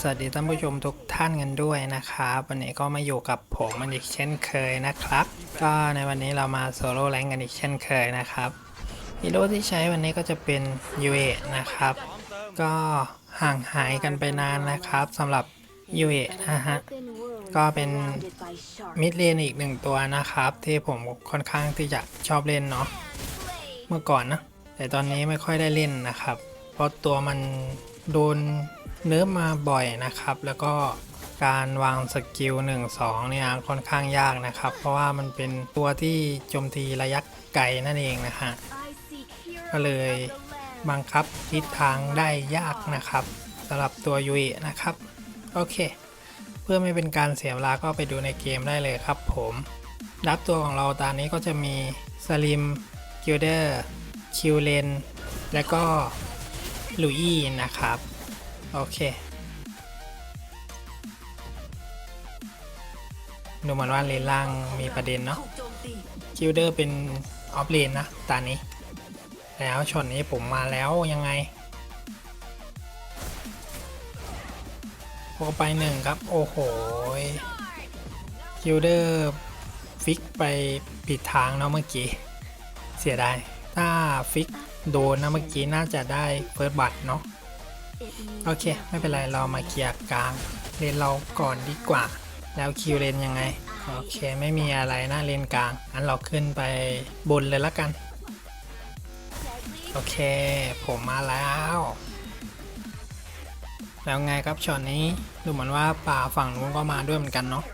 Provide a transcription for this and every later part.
สวัสดีท่านผู้ชมทุกท่านกันด้วยนะครับวันนี้ก็มาอยู่กับผมมันอีกเช่นเคยนะครับ ก็ในวันนี้เรามาโซโล่แรงกันอีกเช่นเคยนะครับฮีโร่ที่ใช้วันนี้ก็จะเป็นยูเอนะครับ ก็ห่างหายกันไปนานนะครับสำหรับยูเอนะฮะก็เป็นมิดเลนอีกหนึ่งตัวนะครับ ที่ผมค่อนข้างที่จะชอบเล่นเนาะเมื่อก่อนนะแต่ตอนนี้ไม่ค่อยได้เล่นนะครับ เพราะตัวมันโดน เนื้อมาบ่อยนะครับ แล้วก็การวางสกิล1 2เนี่ยค่อนข้างยากนะครับ เพราะว่ามันเป็นตัวที่โจมตีระยะไกลนั่นเองนะฮะก็เลยบังคับทิศทางได้ยากนะครับสำหรับตัวยุยนะครับ โอเค เพื่อไม่เป็นการเสียเวลาก็ไปดูในเกมได้เลยครับผมดับตัวของเราตอนนี้ก็จะมีสลิมกิลเดอร์คิวเลนและก็ลุยนะครับ โอเค ดูเหมือนว่าเลนล่างมีประเด็นเนาะคิลเดอร์เป็นออฟเลนนะตอนนี้ แล้วช็อตนี้ผมมาแล้วยังไงโอไปหนึ่งครับ โอ้โหคิลเดอร์ฟิกไปผิดทางเนาะเมื่อกี้ เสียดาย ถ้าฟิกโดนนะเมื่อกี้น่าจะได้เฟิร์สบัตเนาะ โอเค ไม่เป็นไร เรามาเคลียร์กลางเลนเราก่อนดีกว่า แล้วคิวเลนยังไง โอเค ไม่มีอะไรนะเลนกลางงั้นเราขึ้นไปบนเลยละกัน โอเค ผมมาแล้ว แล้วไงครับช็อตนี้ดูเหมือนว่าป่าฝั่งนู้นก็มาด้วยเหมือนกันเนาะ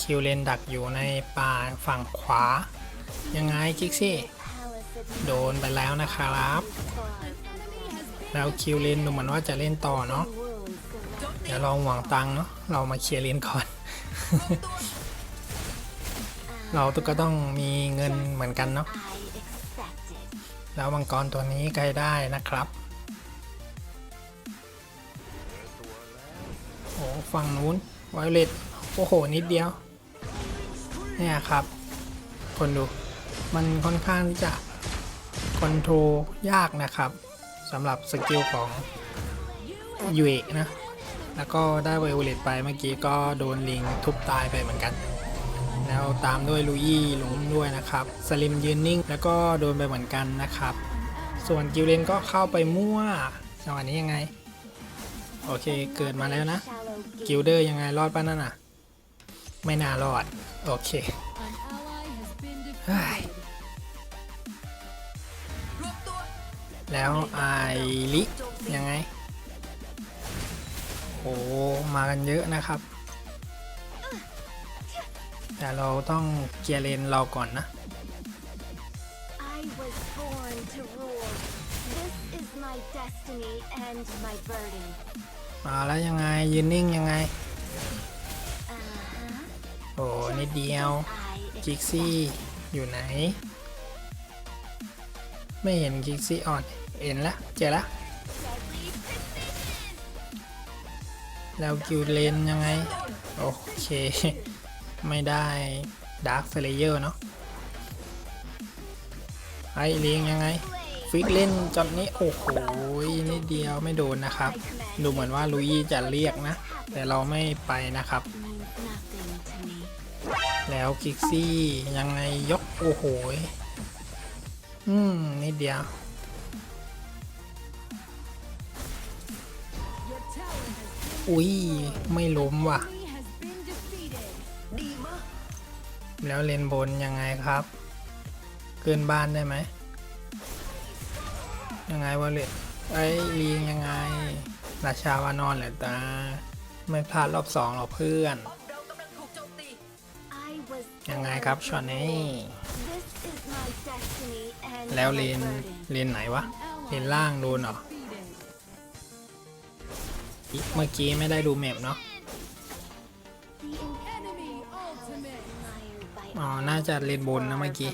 คิวเลนดักอยู่ในป่าฝั่งขวา ยังไงคิกซี่ โดนไปแล้วนะครับ แล้วคิวเลนดูเหมือนว่าจะเล่นต่อเนาะเดี๋ยวลองหวังตังเนาะเรามาเคลียร์เลนก่อน เราตุก็ต้องมีเงินเหมือนกันเนาะแล้วมังกรตัวนี้ใครได้นะครับโอ้ฝั่งนู้นไวเลตโอ้โห นิดเดียว เนี่ยครับ คนดู มันค่อนข้างที่จะคอนโทรยากนะครับำหรับสกิลของยูเอนะ แล้วก็ได้ไวโอเลตไปเมื่อกี้ก็โดนลิงทุบตายไปเหมือนกัน แล้วตามด้วยลูยี่ล้มด้วยนะครับ สลิมยืนนิ่ง แล้วก็โดนไปเหมือนกันนะครับ ส่วนกิลเลนก็เข้าไปมั่วจังหวะนี้ยังไง โอเคเกิดมาแล้วนะ กิลเดอร์ยังไงรอดป้ะนั่นน่ะ ไม่น่ารอด โอเค แล้วไอริยังไง โอ้มากันเยอะนะครับ แต่เราต้องเกียร์เลนเราก่อนนะ I was born to rule. This is my destiny and my burden. มาแล้วยังไงยืนนิ่งยังไง Uh-huh. โอ้นิดเดียว I กิกซี่อยู่ไหน ไม่เห็นกิกซี่อ่อนเห็นละเจอละแล้วกิวเลนยังไง โอเค ไม่ได้ดาร์คเฟลเยอร์เนาะไอเลียงยังไง ฟิกเล่นจอนนี้โอ้โหนิดเดียวไม่โดนนะครับ ดูเหมือนว่าลุยจะเรียกนะ แต่เราไม่ไปนะครับ แล้วกิกซี่ยังไงยกโอ้โห อืม นิดเดียว อุ้ย ไม่ล้มว่ะ แล้วเลนบนยังไงครับ เกินบ้านได้ไหม ยังไงวะเลนไอ้ลีงยังไง ราชาวานอนแหละตา ไม่พลาดรอบสองหรอกเพื่อน ยังไงครับช็อตนี้ This is my destiny แล้วเลนเลนไหนวะ เลนล่างโดนเหรอ เมื่อกี้ไม่ได้ดูแมปเนาะ อ๋อ น่าจะเลนบนนะเมื่อกี้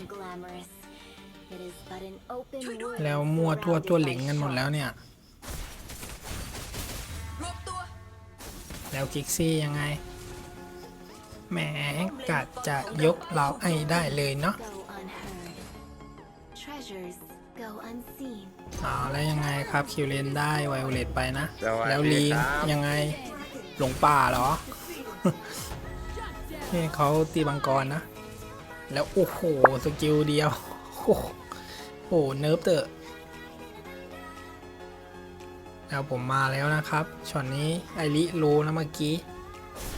แล้วมั่วทั่วตัวหลิงกันหมดแล้วเนี่ย แล้วกิกซี่ยังไง แหมกัดจะยกเราไอ้ได้เลยเนาะ Go unheard. Treasure dangers go unseen. เอาแล้วยังไงครับคิวเลนได้ไวโอเลตไปนะ สวัสดีแล้วลีนครับยังไงหลงป่าเหรอ นี่เขาตีบังกรนะ แล้วโอ้โหสกิลเดียว โอ้โหโอ้โหเนิร์ฟเตอร์แล้วผมมาแล้วนะครับช็อตนี้ไอริโลนะเมื่อกี้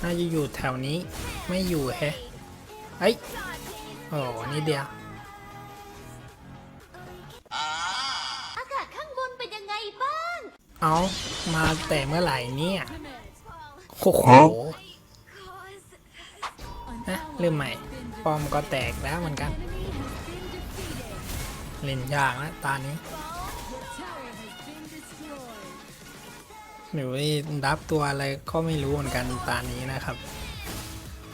น่าจะอยู่แถวนี้ไม่อยู่แฮะเอ้ยโอ้โหนี่เดียว เอามาแต่เมื่อไหร่เนี่ยโอ้โหนะเริ่มใหม่ ป้อมก็แตกแล้วเหมือนกัน เล่นยากนะตานี้หรือว่ารับตัวอะไรก็ไม่รู้เหมือนกันตานี้นะครับ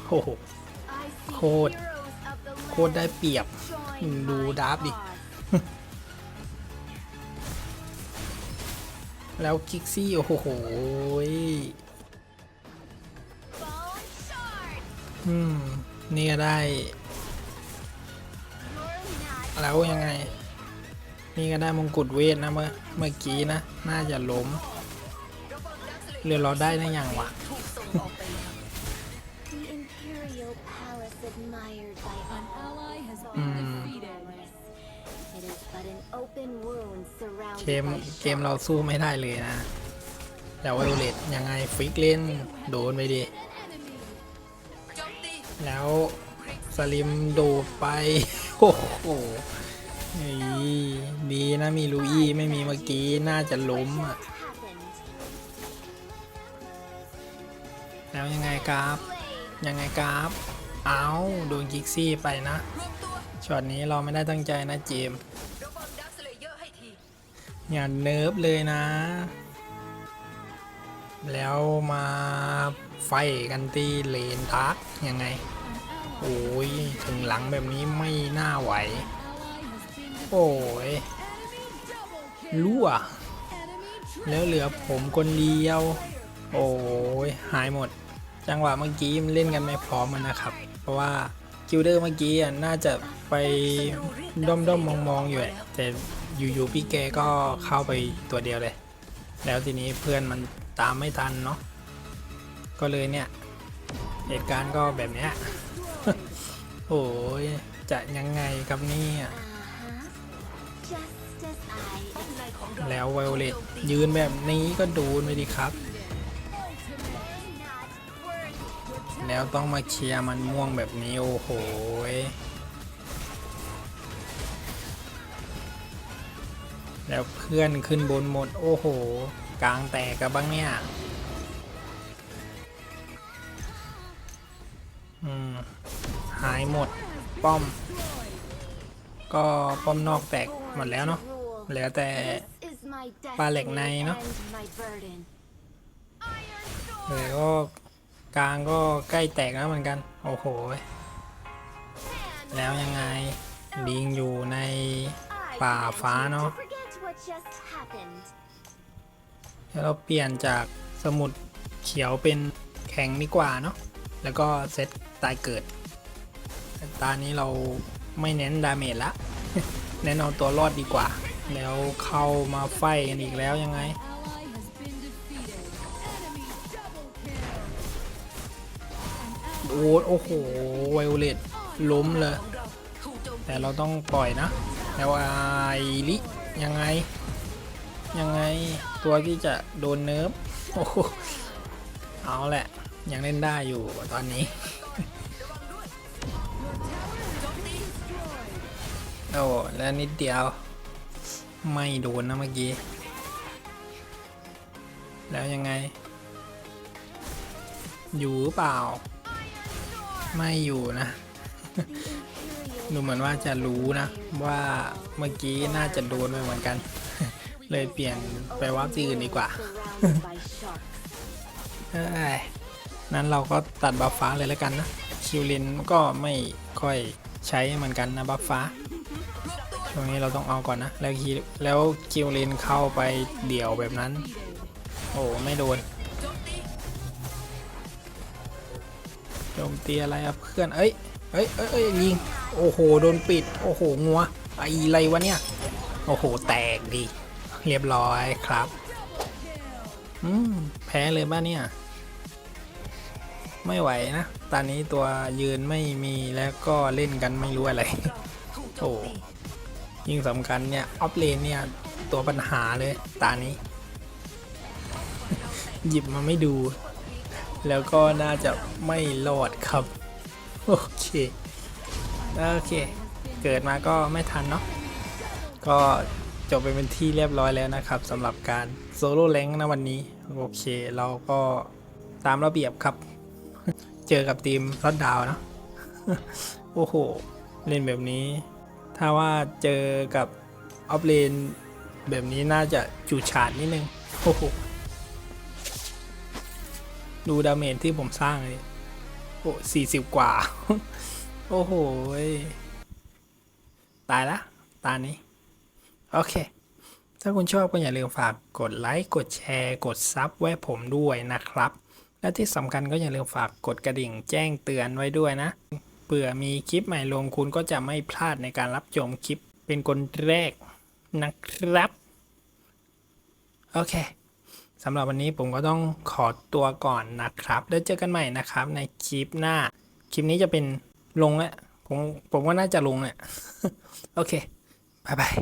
โอ้โห I see โคตร heroes of the โคตรได้เปรียบ join ดู my ดับดิ แล้วคิกซี่ โอ้โห Bone shard. อืม นี่ก็ได้ You're not แล้วยังไง นี่ก็ได้มงกุฎเวทนะเมื่อเมื่อกี้นะ น่าจะล้มเรือเราได้ได้ยังวะ the imperial เก surrounded ม by เกมเราสู้ไม่ได้เลยนะแล้วไวโอเลตยังไงฟิกเล่นโดนไปดิแล้วสลิมโดดไป โอ้โหเฮ้ยดีนะมีลูอี้ไม่มีเมื่อกี้น่าจะล้มอะ happened. แล้วยังไงกราฟยังไงกราฟเอาโดนกิกซี่ไปนะช็อตนี้เราไม่ได้ตั้งใจนะเจมส์ อย่าเนิร์ฟเลยนะ แล้วมาไฟกันตีเลนทักยังไง โอ้ย ถึงหลังแบบนี้ไม่น่าไหว โอ้ยรั่ว แล้วเหลือผมคนเดียว โอ้ยหายหมด จังหวะเมื่อกี้มันเล่นกันไม่พร้อมกันนะครับ เพราะว่า กิลเดอร์เมื่อกี้อะน่าจะไปด้อมด้อมมองมองอยู่อะแต่อยู่ๆพี่แกก็เข้าไปตัวเดียวเลย แล้วทีนี้เพื่อนมันตามไม่ทันเนาะก็เลยเนี่ย เหตุการณ์ก็แบบเนี้ยโอ้ยจะยังไงครับเนี่ยแล้วไวโอเลตยืนแบบนี้ก็โดนไปดิครับ แล้วต้องมาเคลียร์มันม่วงแบบนี้ โอ้โหแล้วเพื่อนขึ้นบนหมด โอ้โห กลางแตกกันบ้างเนี่ยอืมหายหมด ป้อม ก็ป้อมนอกแตกหมดแล้วเนาะเหลือแต่ปลาเหล็กในเนอะเลยก็ กลางก็ใกล้แตกแล้วเหมือนกัน โอ้โห แล้วยังไงลิงอยู่ในป่าฟ้าเนาะ forget what just happened. แล้วเราเปลี่ยนจากสมุดเขียวเป็นแข็งดีกว่าเนาะ แล้วก็เซตตายเกิดแต่ตานี้เราไม่เน้นดาเมจละ เน้นเอาตัวรอดดีกว่า แล้วเข้ามาไฟกันอีกแล้วยังไง โอ้โอ้โหไวโอเลตล้มเลย แต่เราต้องปล่อยนะแล้วไอริยังไง ยังไงตัวที่จะโดนเนิร์ฟโอ้โหเอาแหละ ยังเล่นได้อยู่ตอนนี้โอ้แล้วนิดเดียว ไม่โดนนะเมื่อกี้ แล้วยังไง อยู่หรือเปล่า ไม่อยู่นะ The imperial ดูเหมือนว่าจะรู้นะ ว่าเมื่อกี้น่าจะโดนไปเหมือนกัน เลยเปลี่ยนไปวัดที่อื่นดีกว่า surrounded by sharks. เอ้ยนั้นเราก็ตัดบัฟฟ้าเลยแล้วกันนะ คิวลินก็ไม่ค่อยใช้เหมือนกันนะบัฟฟ้าช่วงนี้เราต้องเอาก่อนนะ แล้วคิวแล้วคิวลินเข้าไปเดี่ยวแบบนั้น โอ้ไม่โดน โจมตีอะไรอะเพื่อน เอ้ย เอ้ยเอ้ยเอ้ยยิง โอ้โห โดนปิด โอ้โห งัว ไออะไรวะเนี่ย โอ้โห แตกดี เรียบร้อยครับ อืม แพ้เลยบ้าเนี่ย ไม่ไหวนะ ตอนนี้ตัวยืนไม่มีแล้วก็เล่นกันไม่รู้อะไร โอ้ยิ่งสำคัญเนี่ย ออฟเลนเนี่ย ตัวปัญหาเลย ตานี้ หยิบมาไม่ดู แล้วก็น่าจะไม่รอดครับ โอเค โอเค เกิดมาก็ไม่ทันเนาะ ก็จบไปเป็นที่เรียบร้อยแล้วนะครับสำหรับการโซโล่แรงนะวันนี้ โอเค เราก็ตามระเบียบครับ เจอกับทีมรอดดาวนะโอ้โห เล่นแบบนี้ ถ้าว่าเจอกับออฟเลนแบบนี้น่าจะจูฉาดนิดนึง โอ้โห ดูดาเมจที่ผมสร้างเลยโอ้สี่สิบกว่า โอ้โห ตายละ ตานี้ โอเค ถ้าคุณชอบก็อย่าลืมฝากกดไลค์ กดแชร์ กดซับไว้ผมด้วยนะครับ และที่สำคัญก็อย่าลืมฝากกดกระดิ่งแจ้งเตือนไว้ด้วยนะ เผื่อมีคลิปใหม่ลงคุณก็จะไม่พลาดในการรับชมคลิปเป็นคนแรกนะครับ โอเค สำหรับวันนี้ผมก็ต้องขอตัวก่อนนะครับ แล้วเจอกันใหม่นะครับ ในคลิปหน้า คลิปนี้จะเป็นลงแล้วผมผมว่าน่าจะลงแหละโอเค บ๊ายบาย